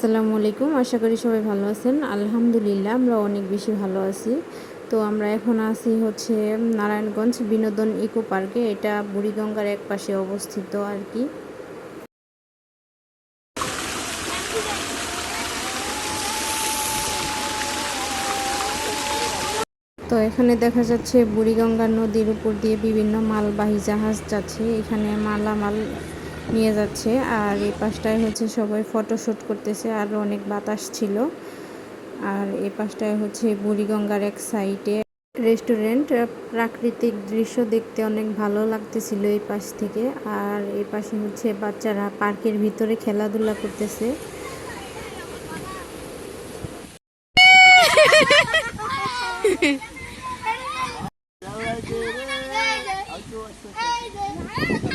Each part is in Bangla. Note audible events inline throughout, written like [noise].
আসসালামু আলাইকুম। আশা করি সবাই ভালো আছেন। আলহামদুলিল্লাহ, আমরা অনেক বেশি ভালো আছি। তো আমরা এখন আছি হচ্ছে নারায়ণগঞ্জ বিনোদন ইকো পার্কে। এটা বুড়িগঙ্গার এক পাশে অবস্থিত আর কি। তো এখানে দেখা যাচ্ছে বুড়িগঙ্গা নদীর উপর দিয়ে বিভিন্ন মালবাহী জাহাজ যাচ্ছে। এখানে মালামাল নিয়ে যাচ্ছে। আর এই পাশটায় হচ্ছে সবাই ফটোশ্যুট করতেছে, আর অনেক বাতাস ছিল। আর এই পাশটায় হচ্ছে বুড়িগঙ্গার এক সাইডে রেস্টুরেন্ট প্রাকৃতিক দৃশ্য দেখতে অনেক ভালো লাগতেছিল এই পাশ থেকে। আর এই পাশে হচ্ছে বাচ্চারা পার্কের ভিতরে খেলাধুলা করতেছে। [laughs]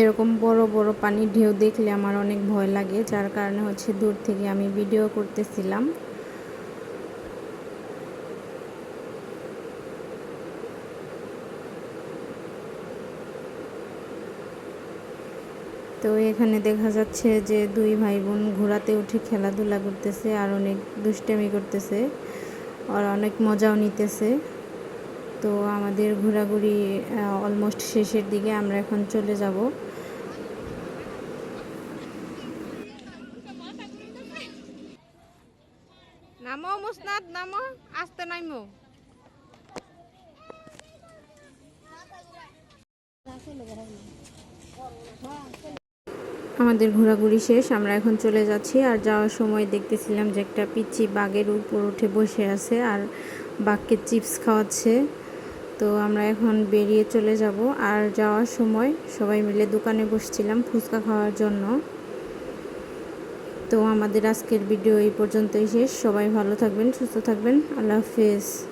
এরকম বড় বড় পানির ঢেউ দেখলে আমার অনেক ভয় লাগে, যার কারণে হচ্ছে দূর থেকে আমি ভিডিও করতেছিলাম। তো এখানে দেখা যাচ্ছে যে দুই ভাই বোন ঘোড়াতে উঠে খেলাধুলা করতেছে আর অনেক দুষ্টামি করতেছে আর অনেক মজাও নিতেছে। তো আমাদের ঘোরাঘুরি অলমোস্ট শেষের দিকে আমরা এখন চলে যাব। নামো মুসনাদ নামো আস্তে নাইমো আমাদের ঘোরাঘুরি শেষ আমরা এখন চলে যাচ্ছি। আর যাওয়ার সময় দেখতেছিলাম যে একটা পিচ্ছি বাঘের উপর উঠে বসে আছে আর বাঘকে চিপস খাওয়াচ্ছে। তো আমরা এখন বেরিয়ে চলে যাব। আর যাওয়ার সময় সবাই মিলে দোকানে বসছিলাম ফুচকা খাওয়ার জন্য। তো আমাদের আজকের ভিডিও এই পর্যন্তই শেষ। সবাই ভালো থাকবেন, সুস্থ থাকবেন। আল্লাহ হাফেজ।